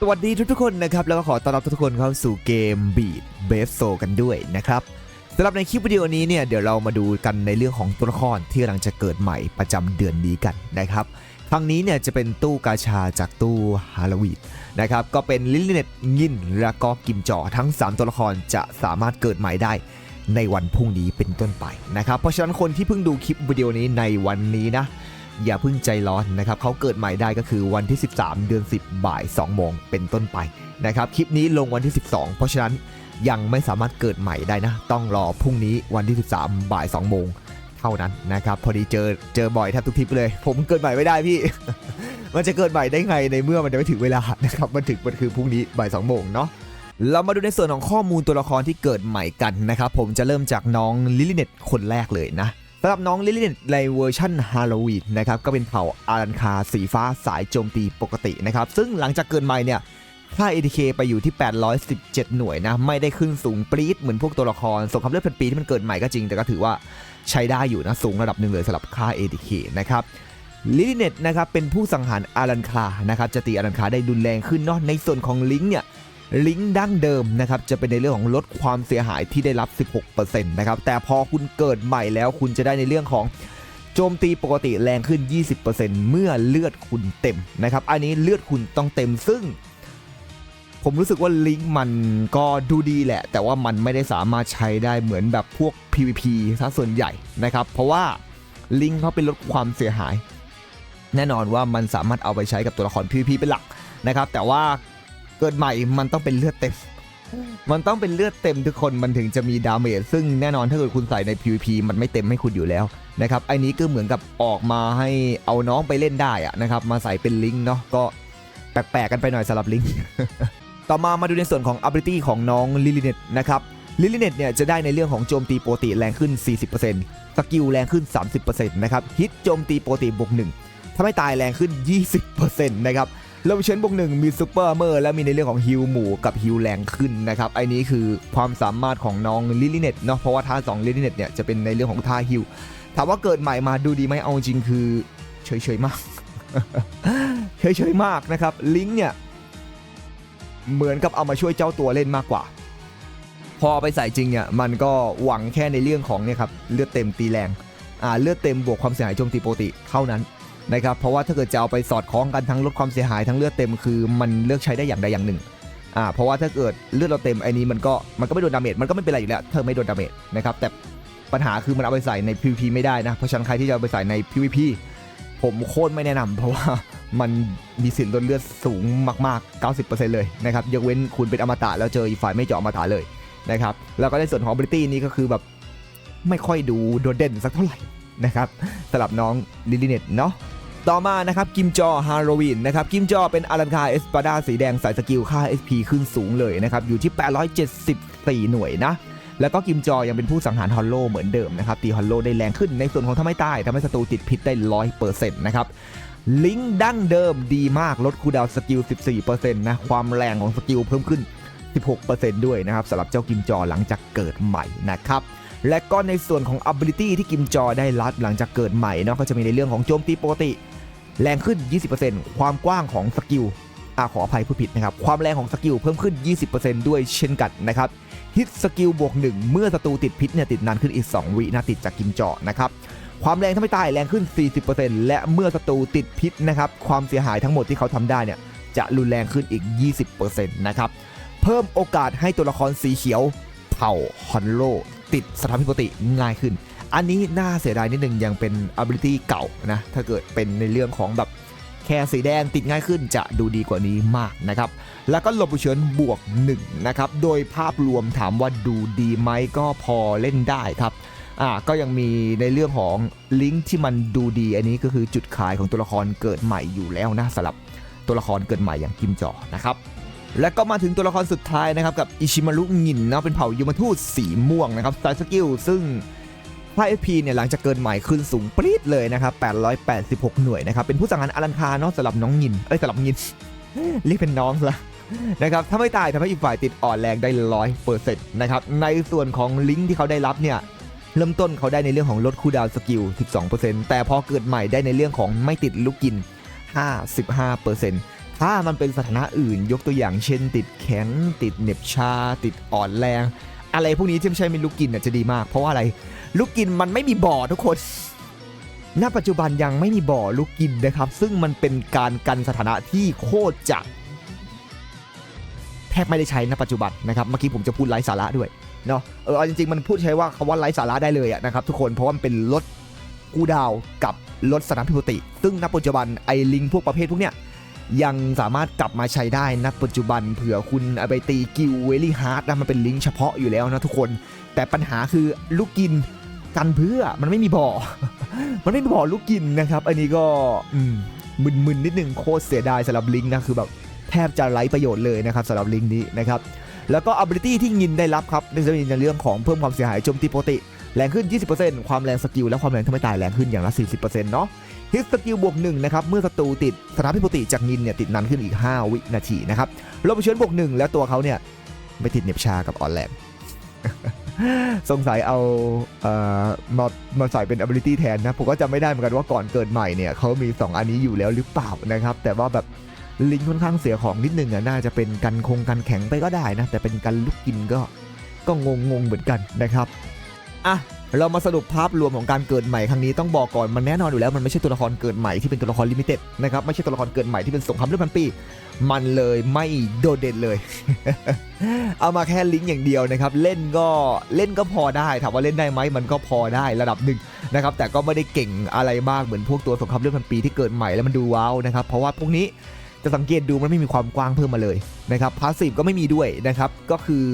สวัสดีทุกๆคนนะครับ แล้วก็ขอต้อนรับทุกๆคนเข้าสู่เกม Beat b a s e Soul กันด้วยนะครับสำหรับในคลิปวิดีโอนี้เนี่ยเดี๋ยวเรามาดูกันในเรื่องของตัวละครที่กำลังจะเกิดใหม่ประจำเดือนนี้กันนะครับครั้งนี้เนี่ยจะเป็นตู้กาชาจากตู้ฮาโลวีนนะครับก็เป็นลิลเนตยินและก็กิมจอทั้ง 3 ตัวละครจะสามารถเกิดใหม่ได้ในวันพรุ่งนี้เป็นต้นไปนะครับเพราะฉะนั้นคนที่เพิ่งดูคลิปวิดีโอนี้ในวันนี้นะ อย่าพิ่งใจร้อนนะครับเขาเกิดใหม่ได้ก็คือวันที่ 13 เดือน 10 บ่าย 2 โมงเป็นต้นไปนะครับคลิปนี้ลงวันที่ 12 เพราะฉะนั้นยังไม่สามารถเกิดใหม่ได้นะ ต้องรอพรุ่งนี้วันที่ 13 บ่าย 2 โมงเท่านั้นนะครับพอดีเจอเจอบ่อยแทบทุกทริปเลย ผมเกิดใหม่ไม่ได้พี่ มันจะเกิดใหม่ได้ไงในเมื่อมันจะไม่ถึงเวลานะครับมันถึงมันคือพรุ่งนี้บ่าย2โมงเนาะเรามาดูในส่วนของข้อมูลตัวละครที่เกิดใหม่กันนะครับผมจะเริ่มจากน้องลิลิเนตคนแรกเลยนะ สำหรับน้องลิลิเนตในเวอร์ชันฮาโลวีนนะครับก็เป็นเผ่าอารันคาสีฟ้าสายโจมตีปกตินะครับซึ่งหลังจากเกิดใหม่เนี่ยค่า ATK ไปอยู่ที่ 817 หน่วยนะ ไม่ได้ขึ้นสูงปรี๊ดเหมือนพวกตัวละครสงครามเลือดพันปีที่มันเกิดใหม่ก็จริง แต่ก็ถือว่าใช้ได้อยู่นะ สูงระดับหนึ่งเลยสำหรับค่า ATK นะครับลิลิเนตนะครับเป็นผู้สังหารอารันคานะครับจะตีอารันคาได้รุนแรงขึ้นเนาะในส่วนของลิงเนี่ย ลิงก์ดั้งเดิมนะครับจะเป็นในเรื่องของลดความเสียหายที่ได้รับ 16%นะครับแต่พอคุณเกิดใหม่แล้วคุณจะได้ในเรื่องของโจมตีปกติแรงขึ้น 20%เมื่อเลือดคุณเต็มนะครับอันนี้เลือดคุณต้องเต็มซึ่ง ผมรู้สึกว่าลิงก์มันก็ดูดีแหละ แต่ว่ามันไม่ได้สามารถใช้ได้เหมือนแบบพวก PVP ซะส่วนใหญ่นะครับ เพราะว่าลิงก์เขาเป็นลดความเสียหาย แน่นอนว่ามันสามารถเอาไปใช้กับตัวละคร PVP เป็นหลักนะครับ แต่ว่า เกิดใหม่มันต้องเป็นเลือดเต็ม มันต้องเป็นเลือดเต็มทุกคนมันถึงจะมีดาเมจซึ่งแน่นอนถ้าเกิดคุณใส่ใน PVP มันไม่เต็มให้คุณอยู่แล้วนะครับไอ้นี้ก็เหมือนกับออกมาให้เอาน้องไปเล่นได้อะนะครับมาใส่เป็นลิงก์เนาะก็แปลกๆกันไปหน่อยสำหรับลิงก์ต่อมามาดูในส่วนของ ability ของน้องลิลิเนตนะครับลิลิเนตเนี่ยจะได้ในเรื่องของโจมตีโปกติแรงขึ้น 40%สกิลแรงขึ้น 30%นะครับฮิตโจมตีโปกติบวก1ถ้าไม่ตายแรงขึ้น 20%นะครับ เลเวลเชนบวกหนึ่งมีซูเปอร์เมอร์และมีในเรื่องของฮิลหมู่กับฮิลแรงขึ้นนะครับไอ้นี้คือความสามารถของน้องลิลิเนตเนาะเพราะว่าท่า2ลิลิเนตเนี่ยจะเป็นในเรื่องของท่าฮิลถามว่าเกิดใหม่มาดูดีไหมเอาจริงคือเฉยๆมากเฉยๆมากนะครับลิงเนี่ยเหมือนกับเอามาช่วยเจ้าตัวเล่นมากกว่า พอไปใส่จริงเนี่ยมันก็หวังแค่ในเรื่องของเนี่ยครับเลือดเต็มตีแรงอ่าเลือดเต็มบวกความเสียหายโจมตีปกติเท่านั้น นะครับเพราะว่าถ้าเกิดจะเอาไปสอดคล้องกันทั้งลดความเสียหายทั้งเลือดเต็มคือมันเลือกใช้ได้อย่างใดอย่างหนึ่งอ่าเพราะว่าถ้าเกิดเลือดเราเต็มไอ้นี้มันก็มันก็ไม่โดนดาเมจมันก็ไม่เป็นไรอยู่แล้วเธอไม่โดนดาเมจนะครับแต่ปัญหาคือมันเอาไปใส่ใน PVP ไม่ได้นะเพราะฉะนั้นใครที่จะเอาไปใส่ใน PVP ผมโคตรไม่แนะนำเพราะว่ามันมีสิทธิ์ลดเลือดสูงมากๆ 90%เลยนะครับยกเว้นคุณเป็นอมตะแล้วเจออีฝ่ายไม่เจาะอมตะเลยนะครับแล้วก็ในส่วนของ ability นี้ก็คือแบบไม่ค่อยดูโดดเด่นสักเท่าไหร่นะครับสำหรับน้องลิลิเนตเนาะ ต่อมานะครับกิมจอฮาโลวีนนะครับกิมจอเป็นอารันคาเอสปาดาสีแดงสายสกิลค่า SP ขึ้นสูงเลยนะครับอยู่ที่ 874 หน่วยนะแล้วก็กิมจอยังเป็นผู้สังหารฮอลโลเหมือนเดิมนะครับตีฮอลโลได้แรงขึ้นในส่วนของทำให้ใต้ทำให้ศัตรูติดพิษได้100%นต์นะครับลิงดั้งเดิมดีมากลดคูดาวสกิล 14%นะความแรงของสกิลเพิ่มขึ้น 16%ด้วยนะครับสำหรับเจ้ากิมจอหลังจากเกิดใหม่นะครับและก็ในส่วนของ ability ที่กิมจอได้รับหลังจากเกิดใหม่เนาะก็จะมีในเรื่องของโจมตีปกติ แรงขึ้น 20%ความกว้างของสกิลอ่าขออภัยผู้ผิดนะครับ ความแรงของสกิลเพิ่มขึ้น 20%ด้วยเช่นกันนะครับฮิตสกิลบวก 1 เมื่อศัตรูติดพิษเนี่ยติดนานขึ้นอีก 2 วินาติดจากกิมเจอนะครับความแรงถ้าไม่ตายแรงขึ้น 40%และเมื่อศัตรูติดพิษนะครับความเสียหายทั้งหมดที่เขาทำได้เนี่ยจะรุนแรงขึ้นอีก 20%นะครับเพิ่มโอกาสให้ตัวละครสีเขียวเผ่าฮอนโลติดสถานพิปติง่ายขึ้น อันนี้น่าเสียดายนิดนึงยังเป็น ability เก่านะ ถ้าเกิดเป็นในเรื่องของแบบแค่สีแดงติดง่ายขึ้นจะดูดีกว่านี้มากนะครับ แล้วก็หลบเฉินบวก1นะครับ โดยภาพรวมถามว่าดูดีไหมก็พอเล่นได้ครับอ่าก็ยังมีในเรื่องของลิงก์ที่มันดูดีอันนี้ก็คือจุดขายของตัวละครเกิดใหม่อยู่แล้วนะสำหรับตัวละครเกิดใหม่อย่างกิมจอนะครับและก็มาถึงตัวละครสุดท้ายนะครับกับอิชิมารุงินนะเป็นเผ่ายูมาทูตสีม่วงนะครับสายสกิลซึ่ง ค่า FP เนี่ยหลังจากเกินใหม่ขึ้นสูงปรี๊ดเลยนะครับ886 หน่วยนะครับ เป็นผู้สังหารอลันคาเนาะสำหรับน้องงิน เอ้ยสำหรับงิน เรียกเป็นน้องซะนะครับ ถ้าไม่ตายทำให้อีกฝ่ายติดอ่อนแรงได้ร้อยเปอร์เซ็นต์นะครับ ในส่วนของลิงก์ที่เขาได้รับเนี่ย เริ่มต้นเขาได้ในเรื่องของลดคูลดาวสกิล 12%แต่พอเกิดใหม่ได้ในเรื่องของไม่ติดลูกกิน 55%ถ้ามันเป็นสถานะอื่นยกตัวอย่างเช่น ติดแข็งติดเหน็บชา ติดอ่อนแรง อะไรพวกนี้ที่ไม่ใช่เป็นลูกกินน่ะจะดีมาก เพราะว่าอะไร ลูกกินมันไม่มีบ่อทุกคน ณ ปัจจุบันยังไม่มีบ่อลูกกินนะครับ ซึ่งมันเป็นการกันสถานะที่โคตรจะแทบไม่ได้ใช้ณปัจจุบันนะครับเมื่อกี้ผมจะพูดไร้สาระด้วยเนาะเออเอาจริงๆมันพูดใช้ว่าคำว่าไร้สาระได้เลยอะนะครับทุกคนเพราะว่ามันเป็นรถกู้ดาวกับรถสนามพิพติ ซึ่งณปัจจุบันไอลิงพวกประเภทพวกเนี้ยยังสามารถกลับมาใช้ได้ณปัจจุบันเผื่อคุณเอาไปตีกิวเวลี่ฮาร์ดนะมันเป็นลิงก์เฉพาะอยู่แล้วนะทุกคน แต่ปัญหาคือลูกกิน กันเพื่อมันไม่มีบ่อ มันไม่มีบ่อลูกกินนะครับ อันนี้ก็มึนๆนิดนึงโคตรเสียดายสำหรับลิงนะคือแบบแทบจะไร้ประโยชน์เลยนะครับสำหรับลิงนี้นะครับแล้วก็ ability ที่ยินได้รับครับในจะมีในเรื่องของเพิ่มความเสียหายโจมตีปกติแรงขึ้น 20%ความแรงสกิลและความแรงทำให้ตายแรงขึ้นอย่างละ 40%เนาะฮิตสกิลบวก1นะครับ เมื่อศัตรูติดสถานพิปติจากยินเนี่ยติดนานขึ้นอีก 5 วินาทีนะครับลบเชื้อบวก1แล้วตัวเขาเนี่ยไม่ติดเหน็บชากับออนแลน สงสัยเอาเอ่อมามาใส่เป็น ability แทนนะ ผมก็จำไม่ได้เหมือนกันว่าก่อนเกิดใหม่เนี่ยเขามี 2 อันนี้อยู่แล้วหรือเปล่านะครับ แต่ว่าแบบลิงก์ค่อนข้างเสียของนิดนึงอะน่าจะเป็นกันคงกันแข็งไปก็ได้นะ แต่เป็นกันลุกกินก็ก็งงงเหมือนกันนะครับ อะเรามาสรุปภาพรวมของการเกิดใหม่ครั้งนี้ต้องบอกก่อนมันแน่นอนอยู่แล้วมันไม่ใช่ตัวละครเกิดใหม่ที่เป็นตัวละครลิมิเต็ดนะครับไม่ใช่ตัวละครเกิดใหม่ที่เป็นสงครามเรื่องพันปี มันเลยไม่โดดเด่นเลย เอามาแค่ลิงก์อย่างเดียวนะครับ เล่นก็เล่นก็พอได้ถามว่าเล่นได้ไหมมันก็พอได้ระดับหนึ่งนะครับแต่ก็ไม่ได้เก่งอะไรมากเหมือนพวกตัวสงครามเรื่องพันปีที่เกิดใหม่แล้วมันดูว้าวนะครับเพราะว่าพวกนี้จะสังเกตดูมันไม่มีความกว้างเพิ่มมาเลยนะครับพาสซีฟก็ไม่มีด้วยนะครับก็คือ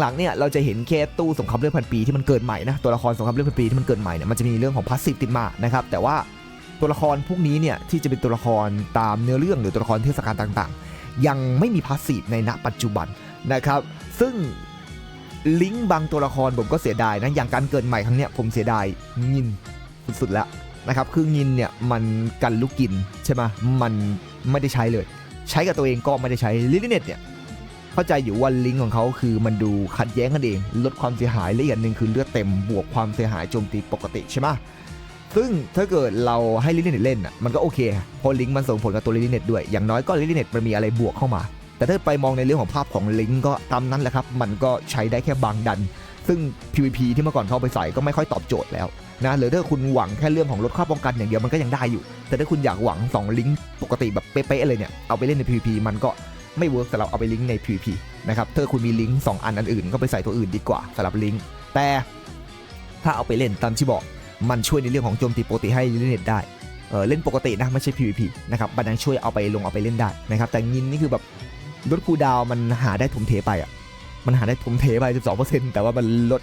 หลังๆเนี่ยเราจะเห็นแค่ตู้สงครามเรื่องพันปีที่มันเกิดใหม่นะตัวละครสงครามเรื่องพันปีที่มันเกิดใหม่เนี่ยมันจะมีเรื่องของพาสซีฟติดมานะครับแต่ว่าตัวละครพวกนี้เนี่ยที่จะเป็นตัวละครตามเนื้อเรื่องหรือตัวละครเทศกาลต่างๆ ยังไม่มีพาสซีฟในณปัจจุบันนะครับ ซึ่งลิงก์บางตัวละครผมก็เสียดายนะอย่างการเกิดใหม่ครั้งเนี้ยผมเสียดายงินสุดๆแล้วนะครับคืองินเนี่ยมันกันลูกกินใช่ไหมมันไม่ได้ใช้เลย ใช้กับตัวเองก็ไม่ได้ใช้ลิลิเน็ตเนี่ย เข้าใจอยู่ว่าลิงก์ของเขาคือมันดูขัดแย้งกันเอง ลดความเสียหายและอีกอย่างหนึ่งคือเลือดเต็มบวกความเสียหายโจมตีปกติใช่ไหมซึ่งถ้าเกิดเราให้ลิลิเน็ตเล่นอะมันก็โอเคเพราะลิงก์มันส่งผลกับตัวลิลิเน็ตด้วยอย่างน้อยก็ลิลิเน็ตมันมีอะไรบวกเข้ามา แต่ถ้าไปมองในเรื่องของภาพของลิงก์ก็ตามนั้นแหละครับมันก็ใช้ได้แค่บางดัน ซึ่ง PVP ที่เมื่อก่อนเข้าไปใส่ก็ไม่ค่อยตอบโจทย์แล้วนะหรือถ้าคุณหวังแค่เรื่องของลดค่าป้องกันอย่างเดียวมันก็ยังได้อยู่ แต่ถ้าคุณอยากหวัง 2 ลิงก์ปกติแบบเป๊ะๆเลยเนี่ยเอาไปเล่นใน PVP มันก็ ไม่เวิร์กสำหรับเอาไปลิงก์ใน PVP นะครับถ้าคุณมีลิงก์2อันอันอื่นก็ไปใส่ตัวอื่นดีกว่าสำหรับลิงก์แต่ถ้าเอาไปเล่นตามที่บอกมันช่วยในเรื่องของโจมตีปกติให้เล่นเน็ตได้เออเล่นปกตินะไม่ใช่ PVP นะครับมันยังช่วยเอาไปลงเอาไปเล่นได้นะครับแต่งินนี่คือแบบลดคูดาวมันหาได้ถมเทไปอะมันหาได้ถมเทไป 12%แต่ว่ามันลด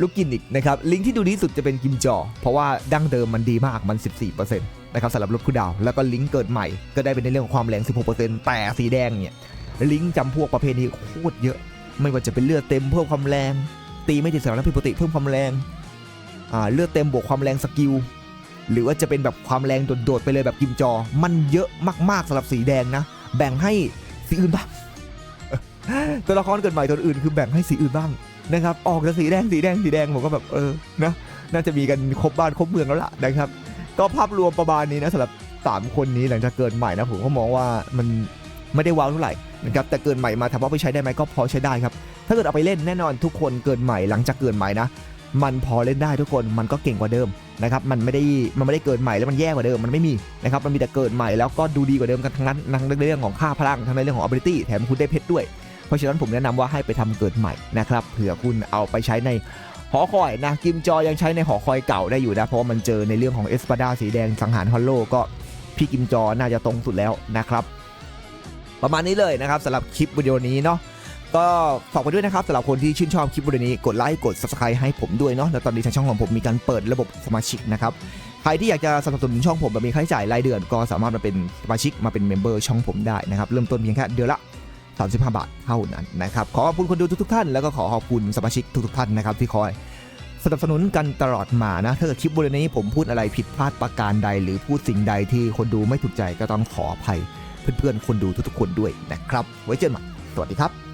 ลูกกินอีกนะครับลิงก์ที่ดูดีสุดจะเป็นกิมจอ เพราะว่าดั้งเดิมมันดีมากมัน 14%นะครับสำหรับลดคูลดาว แล้วก็ลิงก์เกิดใหม่ก็ได้เป็นในเรื่องของความแรง 16%แต่สีแดงเนี่ยลิงก์จำพวกประเภทนี้โคตรเยอะ ไม่ว่าจะเป็นเลือดเต็มเพิ่มความแรง ตีไม่ติดสถานะผิดปกติเพิ่มความแรงเลือดเต็มบวกความแรงสกิลหรือว่าจะเป็นแบบความแรงโดดๆไปเลยแบบกิมจอ มันเยอะมากๆสำหรับสีแดงนะ แบ่งให้สีอื่นบ้างตัวละครเกิดใหม่ตัวอื่นคือแบ่งให้สีอื่นบ้าง นะครับออกจากสีแดงสีแดงสีแดงผมก็แบบเออนะน่าจะมีกันครบบ้านครบเมืองแล้วล่ะนะครับ ก็ภาพรวมประมาณนี้นะสำหรับ 3 คนนี้หลังจากเกิดใหม่นะผมก็มองว่ามันไม่ได้ว้าวเท่าไหร่นะครับแต่เกิดใหม่มาถามว่าไปใช้ได้ไหมก็พอใช้ได้ครับ ถ้าเกิดเอาไปเล่นแน่นอนทุกคนเกิดใหม่หลังจากเกิดใหม่นะ มันพอเล่นได้ทุกคนมันก็เก่งกว่าเดิมนะครับมันไม่ได้มันไม่ได้เกิดใหม่แล้วมันแย่กว่าเดิมมันไม่มีนะครับมันมีแต่เกิดใหม่แล้วก็ดูดีกว่าเดิมกันทั้งนั้นทั้งในเรื่องของค่าพลังทั้งในเรื่องของ ability แถมคุณได้เพชรด้วย เพราะฉะนั้นผมแนะนำว่าให้ไปทำเกิดใหม่นะครับเผื่อคุณเอาไปใช้ในหอคอยนะกิมจอยังใช้ในหอคอยเก่าได้อยู่นะเพราะมันเจอในเรื่องของเอสปาดาสีแดงสังหารฮอลโลก็พี่กิมจอน่าจะตรงสุดแล้วนะครับ ประมาณนี้เลยนะครับสำหรับคลิปวิดีโอนี้เนาะก็ฝากไว้ด้วยนะครับสำหรับคนที่ชื่นชอบคลิปวิดีโอนี้กดไลค์กด subscribe ให้ผมด้วยเนาะแล้วตอนนี้ทางช่องของผมมีการเปิดระบบสมาชิกนะครับใครที่อยากจะสนับสนุนช่องผมแบบมีค่าใช้จ่ายรายเดือน ก็สามารถมาเป็นสมาชิกมาเป็นเมมเบอร์ช่องผมได้นะครับเริ่มต้นเพียงแค่เดือนละ 35 บาทเท่านั้นนะครับ ขอขอบคุณคนดูทุกๆท่าน แล้วก็ขอขอบคุณสมาชิกทุกๆท่านนะครับที่คอยสนับสนุนกันตลอดมานะ ถ้าเกิดคลิปบริเวณนี้ผมพูดอะไรผิดพลาดประการใด หรือพูดสิ่งใดที่คนดูไม่ถูกใจก็ต้องขออภัยเพื่อนๆคนดูทุกๆคนด้วยนะครับ ไว้เจอกันใหม่สวัสดีครับ